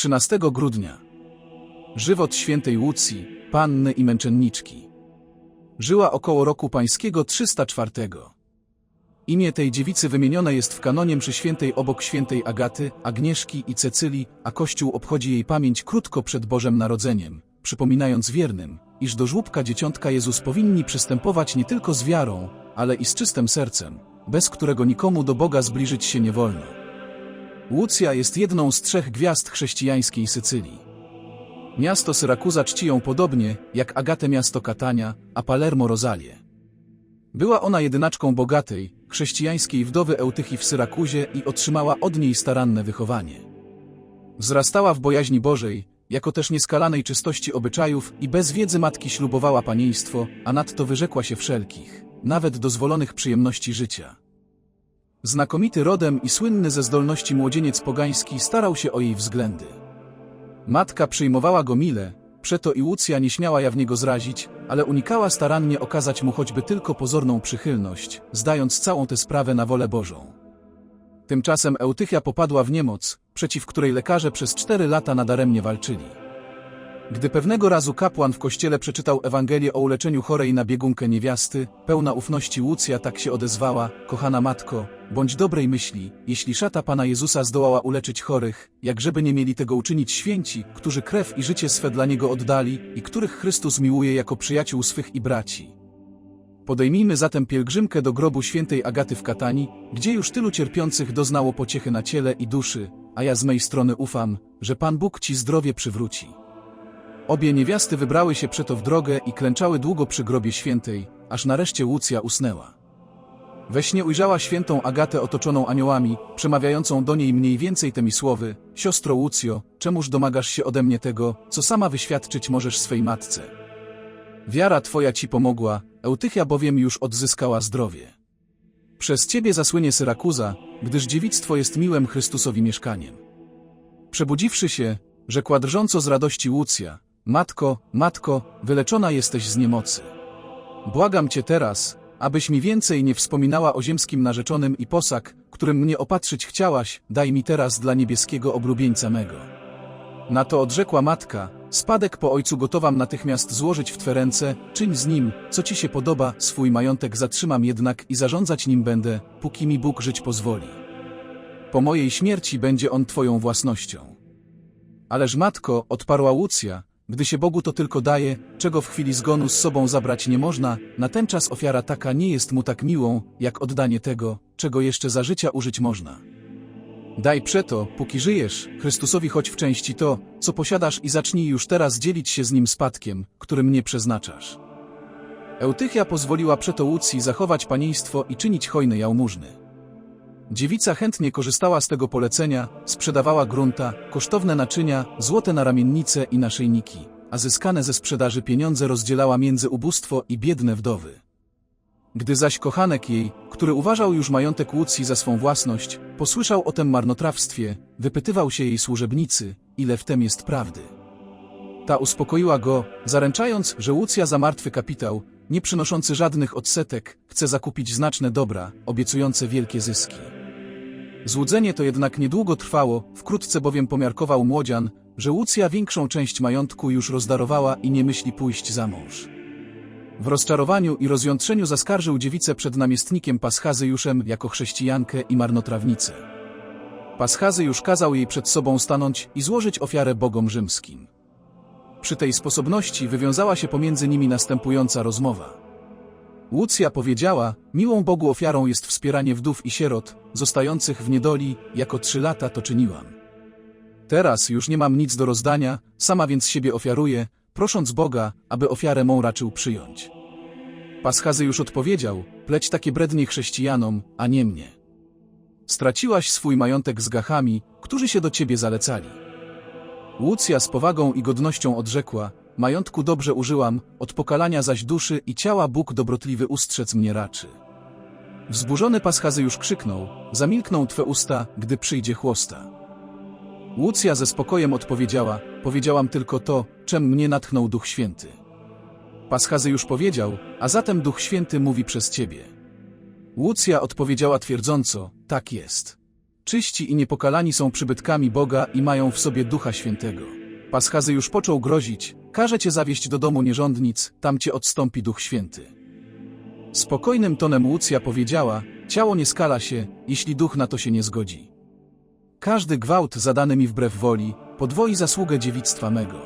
13 grudnia. Żywot świętej Łucji, panny i męczenniczki. Żyła około roku pańskiego 304. Imię tej dziewicy wymienione jest w kanonie mszy świętej obok świętej Agaty, Agnieszki i Cecylii, a Kościół obchodzi jej pamięć krótko przed Bożym Narodzeniem, przypominając wiernym, iż do żłóbka dzieciątka Jezus powinni przystępować nie tylko z wiarą, ale i z czystym sercem, bez którego nikomu do Boga zbliżyć się nie wolno. Łucja jest jedną z trzech gwiazd chrześcijańskiej Sycylii. Miasto Syrakuza czci ją podobnie, jak Agatę miasto Katania, a Palermo Rozalię. Była ona jedynaczką bogatej, chrześcijańskiej wdowy Eutychi w Syrakuzie i otrzymała od niej staranne wychowanie. Wzrastała w bojaźni Bożej, jako też nieskalanej czystości obyczajów i bez wiedzy matki ślubowała panieństwo, a nadto wyrzekła się wszelkich, nawet dozwolonych przyjemności życia. Znakomity rodem i słynny ze zdolności młodzieniec pogański starał się o jej względy. Matka przyjmowała go mile, przeto i Łucja nie śmiała ja w niego zrazić, ale unikała starannie okazać mu choćby tylko pozorną przychylność, zdając całą tę sprawę na wolę Bożą. Tymczasem Eutychia popadła w niemoc, przeciw której lekarze przez cztery lata nadaremnie walczyli. Gdy pewnego razu kapłan w kościele przeczytał Ewangelię o uleczeniu chorej na biegunkę niewiasty, pełna ufności Łucja tak się odezwała, kochana matko, bądź dobrej myśli, jeśli szata Pana Jezusa zdołała uleczyć chorych, jakżeby nie mieli tego uczynić święci, którzy krew i życie swe dla Niego oddali i których Chrystus miłuje jako przyjaciół swych i braci. Podejmijmy zatem pielgrzymkę do grobu świętej Agaty w Katani, gdzie już tylu cierpiących doznało pociechy na ciele i duszy, a ja z mej strony ufam, że Pan Bóg ci zdrowie przywróci. Obie niewiasty wybrały się przeto w drogę i klęczały długo przy grobie świętej, aż nareszcie Łucja usnęła. We śnie ujrzała świętą Agatę otoczoną aniołami, przemawiającą do niej mniej więcej temi słowy, siostro Łucjo, czemuż domagasz się ode mnie tego, co sama wyświadczyć możesz swej matce. Wiara twoja ci pomogła, Eutychia bowiem już odzyskała zdrowie. Przez ciebie zasłynie Syrakuza, gdyż dziewictwo jest miłym Chrystusowi mieszkaniem. Przebudziwszy się, rzekła drżąco z radości Łucja, Matko, matko, wyleczona jesteś z niemocy. Błagam cię teraz, abyś mi więcej nie wspominała o ziemskim narzeczonym i posag, którym mnie opatrzyć chciałaś, daj mi teraz dla niebieskiego oblubieńca mego. Na to odrzekła matka, spadek po ojcu gotowam natychmiast złożyć w twe ręce, czyń z nim, co ci się podoba, swój majątek zatrzymam jednak i zarządzać nim będę, póki mi Bóg żyć pozwoli. Po mojej śmierci będzie on twoją własnością. Ależ matko, odparła Łucja, gdy się Bogu to tylko daje, czego w chwili zgonu z sobą zabrać nie można, na ten czas ofiara taka nie jest mu tak miłą, jak oddanie tego, czego jeszcze za życia użyć można. Daj przeto, póki żyjesz, Chrystusowi choć w części to, co posiadasz i zacznij już teraz dzielić się z nim spadkiem, który mnie przeznaczasz. Eutychia pozwoliła przeto Łucji zachować panieństwo i czynić hojne jałmużny. Dziewica chętnie korzystała z tego polecenia, sprzedawała grunta, kosztowne naczynia, złote naramiennice i naszyjniki, a zyskane ze sprzedaży pieniądze rozdzielała między ubóstwo i biedne wdowy. Gdy zaś kochanek jej, który uważał już majątek Łucji za swą własność, posłyszał o tem marnotrawstwie, wypytywał się jej służebnicy, ile w tem jest prawdy. Ta uspokoiła go, zaręczając, że Łucja za martwy kapitał, nie przynoszący żadnych odsetek, chce zakupić znaczne dobra, obiecujące wielkie zyski. Złudzenie to jednak niedługo trwało, wkrótce bowiem pomiarkował młodzian, że Łucja większą część majątku już rozdarowała i nie myśli pójść za mąż. W rozczarowaniu i rozjątrzeniu zaskarżył dziewicę przed namiestnikiem Paschazyjuszem jako chrześcijankę i marnotrawnicę. Paschazyjusz kazał jej przed sobą stanąć i złożyć ofiarę bogom rzymskim. Przy tej sposobności wywiązała się pomiędzy nimi następująca rozmowa. Łucja powiedziała, miłą Bogu ofiarą jest wspieranie wdów i sierot, zostających w niedoli, jako trzy lata to czyniłam. Teraz już nie mam nic do rozdania, sama więc siebie ofiaruję, prosząc Boga, aby ofiarę mą raczył przyjąć. Paschazy już odpowiedział, pleć takie brednie chrześcijanom, a nie mnie. Straciłaś swój majątek z gachami, którzy się do ciebie zalecali. Łucja z powagą i godnością odrzekła, majątku dobrze użyłam, od pokalania zaś duszy i ciała Bóg dobrotliwy ustrzec mnie raczy. Wzburzony Paschazy już krzyknął, zamilkną twe usta, gdy przyjdzie chłosta. Łucja ze spokojem odpowiedziała, powiedziałam tylko to, czem mnie natchnął Duch Święty. Paschazy już powiedział, a zatem Duch Święty mówi przez ciebie. Łucja odpowiedziała twierdząco, tak jest. Czyści i niepokalani są przybytkami Boga i mają w sobie Ducha Świętego. Paschazy już począł grozić, każe cię zawieść do domu nierządnic, tam cię odstąpi Duch Święty. Spokojnym tonem Łucja powiedziała, ciało nie skala się, jeśli duch na to się nie zgodzi. Każdy gwałt zadany mi wbrew woli, podwoi zasługę dziewictwa mego.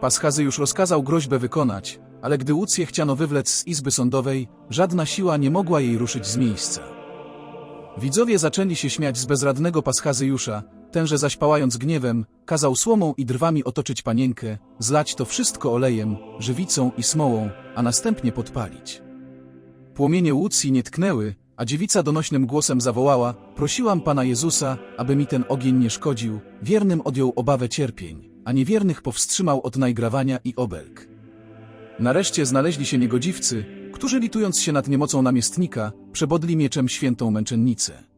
Paschazy już rozkazał groźbę wykonać, ale gdy Łucję chciano wywlec z izby sądowej, żadna siła nie mogła jej ruszyć z miejsca. Widzowie zaczęli się śmiać z bezradnego Paschazyjusza, tenże zaś pałając gniewem, kazał słomą i drwami otoczyć panienkę, zlać to wszystko olejem, żywicą i smołą, a następnie podpalić. Płomienie Łucji nie tknęły, a dziewica donośnym głosem zawołała, prosiłam Pana Jezusa, aby mi ten ogień nie szkodził, wiernym odjął obawę cierpień, a niewiernych powstrzymał od najgrawania i obelg. Nareszcie znaleźli się niegodziwcy, którzy litując się nad niemocą namiestnika, przebodli mieczem świętą męczennicę.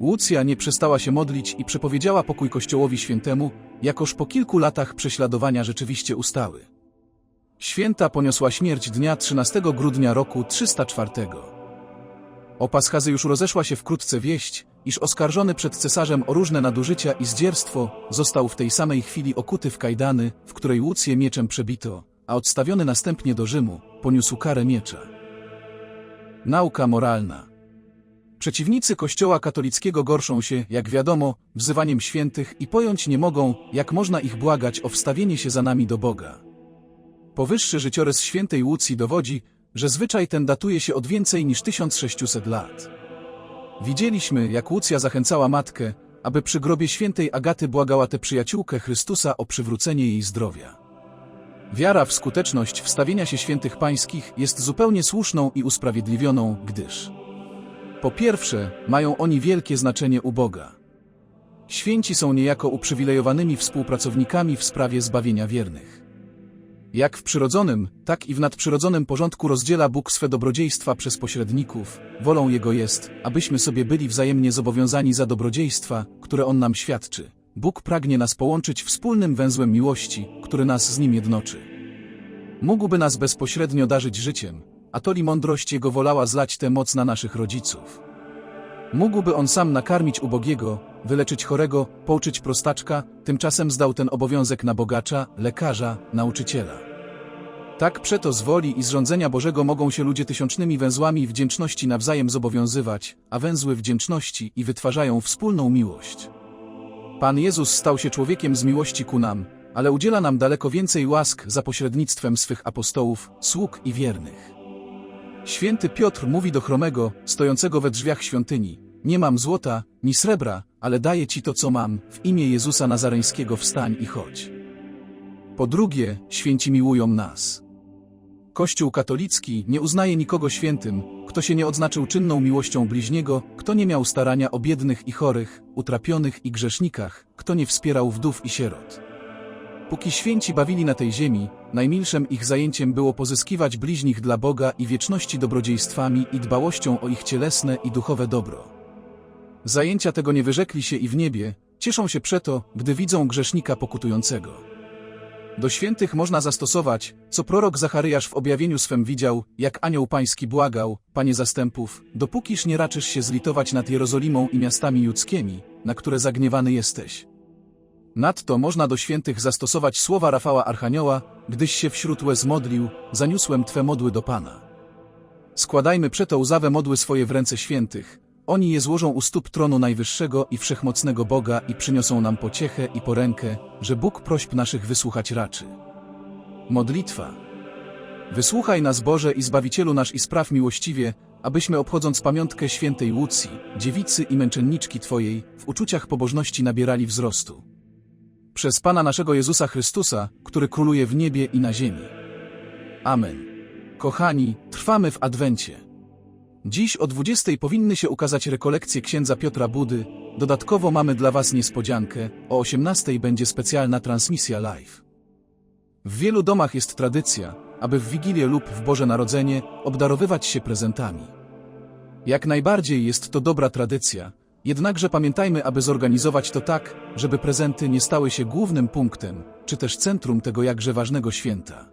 Łucja nie przestała się modlić i przepowiedziała pokój Kościołowi Świętemu, jakoż po kilku latach prześladowania rzeczywiście ustały. Święta poniosła śmierć dnia 13 grudnia roku 304. O Paschazy już rozeszła się wkrótce wieść, iż oskarżony przed cesarzem o różne nadużycia i zdzierstwo, został w tej samej chwili okuty w kajdany, w której Łucję mieczem przebito, a odstawiony następnie do Rzymu, poniósł karę miecza. Nauka moralna Przeciwnicy Kościoła katolickiego gorszą się, jak wiadomo, wzywaniem świętych i pojąć nie mogą, jak można ich błagać o wstawienie się za nami do Boga. Powyższy życiorys świętej Łucji dowodzi, że zwyczaj ten datuje się od więcej niż 1600 lat. Widzieliśmy, jak Łucja zachęcała matkę, aby przy grobie świętej Agaty błagała tę przyjaciółkę Chrystusa o przywrócenie jej zdrowia. Wiara w skuteczność wstawienia się świętych pańskich jest zupełnie słuszną i usprawiedliwioną, gdyż po pierwsze, mają oni wielkie znaczenie u Boga. Święci są niejako uprzywilejowanymi współpracownikami w sprawie zbawienia wiernych. Jak w przyrodzonym, tak i w nadprzyrodzonym porządku rozdziela Bóg swe dobrodziejstwa przez pośredników, wolą Jego jest, abyśmy sobie byli wzajemnie zobowiązani za dobrodziejstwa, które On nam świadczy. Bóg pragnie nas połączyć wspólnym węzłem miłości, który nas z Nim jednoczy. Mógłby nas bezpośrednio darzyć życiem, a toli mądrość Jego wolała zlać tę moc na naszych rodziców. Mógłby On sam nakarmić ubogiego, wyleczyć chorego, pouczyć prostaczka, tymczasem zdał ten obowiązek na bogacza, lekarza, nauczyciela. Tak przeto z woli i zrządzenia Bożego mogą się ludzie tysiącznymi węzłami wdzięczności nawzajem zobowiązywać, a węzły wdzięczności i wytwarzają wspólną miłość. Pan Jezus stał się człowiekiem z miłości ku nam, ale udziela nam daleko więcej łask za pośrednictwem swych apostołów, sług i wiernych. Święty Piotr mówi do chromego, stojącego we drzwiach świątyni, nie mam złota, ni srebra, ale daję ci to, co mam, w imię Jezusa Nazareńskiego wstań i chodź. Po drugie, święci miłują nas. Kościół katolicki nie uznaje nikogo świętym, kto się nie odznaczył czynną miłością bliźniego, kto nie miał starania o biednych i chorych, utrapionych i grzesznikach, kto nie wspierał wdów i sierot. Póki święci bawili na tej ziemi, najmilszym ich zajęciem było pozyskiwać bliźnich dla Boga i wieczności dobrodziejstwami i dbałością o ich cielesne i duchowe dobro. Zajęcia tego nie wyrzekli się i w niebie, cieszą się przeto, gdy widzą grzesznika pokutującego. Do świętych można zastosować, co prorok Zacharyjasz w objawieniu swem widział, jak anioł pański błagał, panie zastępów, dopókiż nie raczysz się zlitować nad Jerozolimą i miastami judzkimi, na które zagniewany jesteś. Nadto można do świętych zastosować słowa Rafała Archanioła, gdyś się wśród łez modlił, zaniósłem Twe modły do Pana. Składajmy przeto łzawe modły swoje w ręce świętych, oni je złożą u stóp tronu Najwyższego i Wszechmocnego Boga i przyniosą nam pociechę i porękę, że Bóg prośb naszych wysłuchać raczy. Modlitwa. Wysłuchaj nas Boże i Zbawicielu nasz i spraw miłościwie, abyśmy obchodząc pamiątkę świętej Łucji, dziewicy i męczenniczki Twojej, w uczuciach pobożności nabierali wzrostu przez Pana naszego Jezusa Chrystusa, który króluje w niebie i na ziemi. Amen. Kochani, trwamy w Adwencie. Dziś o 20 powinny się ukazać rekolekcje księdza Piotra Budy, dodatkowo mamy dla Was niespodziankę, o 18 będzie specjalna transmisja live. W wielu domach jest tradycja, aby w Wigilię lub w Boże Narodzenie obdarowywać się prezentami. Jak najbardziej jest to dobra tradycja, Jednakże pamiętajmy, aby zorganizować to tak, żeby prezenty nie stały się głównym punktem, czy też centrum tego jakże ważnego święta.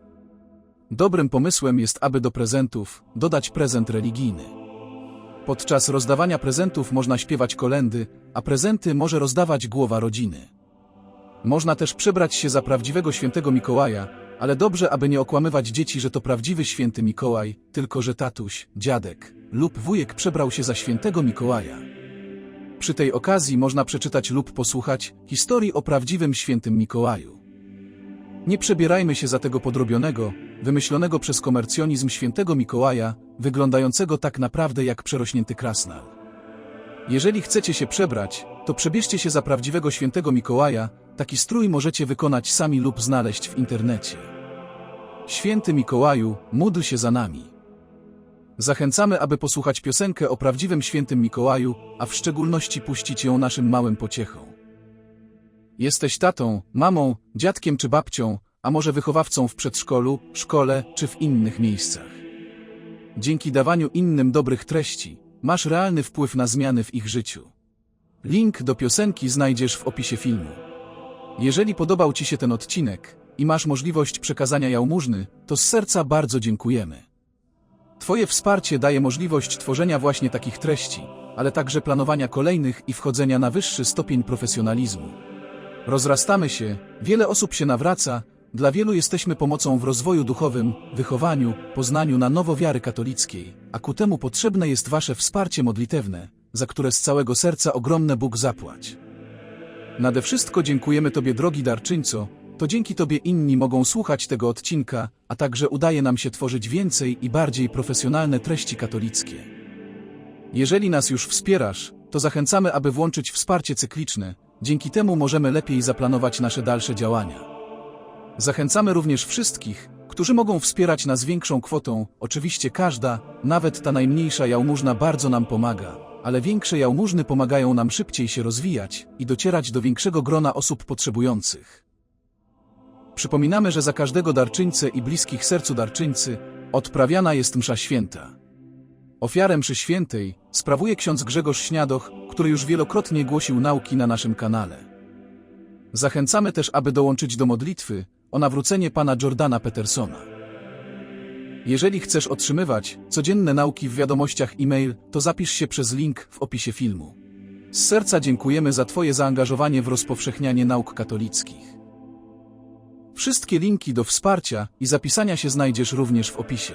Dobrym pomysłem jest, aby do prezentów dodać prezent religijny. Podczas rozdawania prezentów można śpiewać kolendy, a prezenty może rozdawać głowa rodziny. Można też przebrać się za prawdziwego świętego Mikołaja, ale dobrze, aby nie okłamywać dzieci, że to prawdziwy święty Mikołaj, tylko że tatuś, dziadek lub wujek przebrał się za świętego Mikołaja. Przy tej okazji można przeczytać lub posłuchać historii o prawdziwym świętym Mikołaju. Nie przebierajmy się za tego podrobionego, wymyślonego przez komercjonizm świętego Mikołaja, wyglądającego tak naprawdę jak przerośnięty krasnal. Jeżeli chcecie się przebrać, to przebierzcie się za prawdziwego świętego Mikołaja, taki strój możecie wykonać sami lub znaleźć w internecie. Święty Mikołaju, módl się za nami. Zachęcamy, aby posłuchać piosenkę o prawdziwym świętym Mikołaju, a w szczególności puścić ją naszym małym pociechom. Jesteś tatą, mamą, dziadkiem czy babcią, a może wychowawcą w przedszkolu, szkole czy w innych miejscach. Dzięki dawaniu innym dobrych treści, masz realny wpływ na zmiany w ich życiu. Link do piosenki znajdziesz w opisie filmu. Jeżeli podobał Ci się ten odcinek i masz możliwość przekazania jałmużny, to z serca bardzo dziękujemy. Twoje wsparcie daje możliwość tworzenia właśnie takich treści, ale także planowania kolejnych i wchodzenia na wyższy stopień profesjonalizmu. Rozrastamy się, wiele osób się nawraca, dla wielu jesteśmy pomocą w rozwoju duchowym, wychowaniu, poznaniu na nowo wiary katolickiej, a ku temu potrzebne jest Wasze wsparcie modlitewne, za które z całego serca ogromne Bóg zapłać. Nade wszystko dziękujemy Tobie, drogi darczyńco, to dzięki Tobie inni mogą słuchać tego odcinka, a także udaje nam się tworzyć więcej i bardziej profesjonalne treści katolickie. Jeżeli nas już wspierasz, to zachęcamy, aby włączyć wsparcie cykliczne, dzięki temu możemy lepiej zaplanować nasze dalsze działania. Zachęcamy również wszystkich, którzy mogą wspierać nas większą kwotą, oczywiście każda, nawet ta najmniejsza jałmużna bardzo nam pomaga, ale większe jałmużny pomagają nam szybciej się rozwijać i docierać do większego grona osób potrzebujących. Przypominamy, że za każdego darczyńcę i bliskich sercu darczyńcy odprawiana jest msza święta. Ofiarę mszy świętej sprawuje ksiądz Grzegorz Śniadoch, który już wielokrotnie głosił nauki na naszym kanale. Zachęcamy też, aby dołączyć do modlitwy o nawrócenie pana Jordana Petersona. Jeżeli chcesz otrzymywać codzienne nauki w wiadomościach e-mail, to zapisz się przez link w opisie filmu. Z serca dziękujemy za Twoje zaangażowanie w rozpowszechnianie nauk katolickich. Wszystkie linki do wsparcia i zapisania się znajdziesz również w opisie.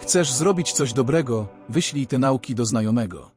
Chcesz zrobić coś dobrego, wyślij te nauki do znajomego.